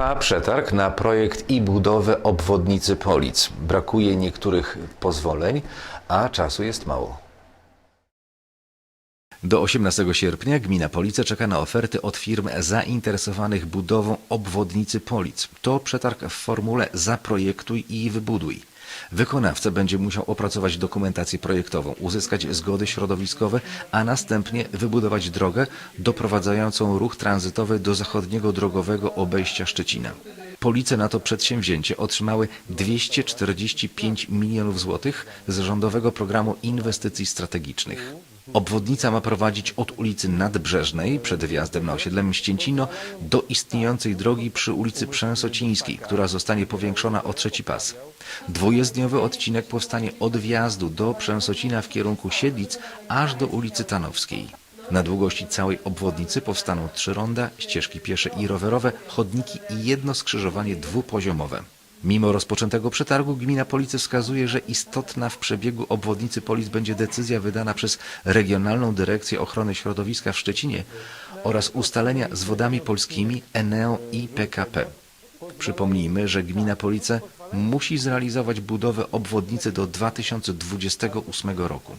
Trwa przetarg na projekt i budowę obwodnicy Polic. Brakuje niektórych pozwoleń, a czasu jest mało. Do 18 sierpnia gmina Police czeka na oferty od firm zainteresowanych budową obwodnicy Polic. To przetarg w formule zaprojektuj i wybuduj. Wykonawca będzie musiał opracować dokumentację projektową, uzyskać zgody środowiskowe, a następnie wybudować drogę doprowadzającą ruch tranzytowy do zachodniego drogowego obejścia Szczecina. Police na to przedsięwzięcie otrzymały 245 milionów złotych z rządowego programu inwestycji strategicznych. Obwodnica ma prowadzić od ulicy Nadbrzeżnej przed wjazdem na osiedle Mścięcino do istniejącej drogi przy ulicy Przęsocińskiej, która zostanie powiększona o trzeci pas. Dwujezdniowy odcinek powstanie od wjazdu do Przęsocina w kierunku Siedlic aż do ulicy Tanowskiej. Na długości całej obwodnicy powstaną trzy ronda, ścieżki piesze i rowerowe, chodniki i jedno skrzyżowanie dwupoziomowe. Mimo rozpoczętego przetargu gmina Police wskazuje, że istotna w przebiegu obwodnicy Polic będzie decyzja wydana przez Regionalną Dyrekcję Ochrony Środowiska w Szczecinie oraz ustalenia z wodami polskimi Eneo i PKP. Przypomnijmy, że gmina Police musi zrealizować budowę obwodnicy do 2028 roku.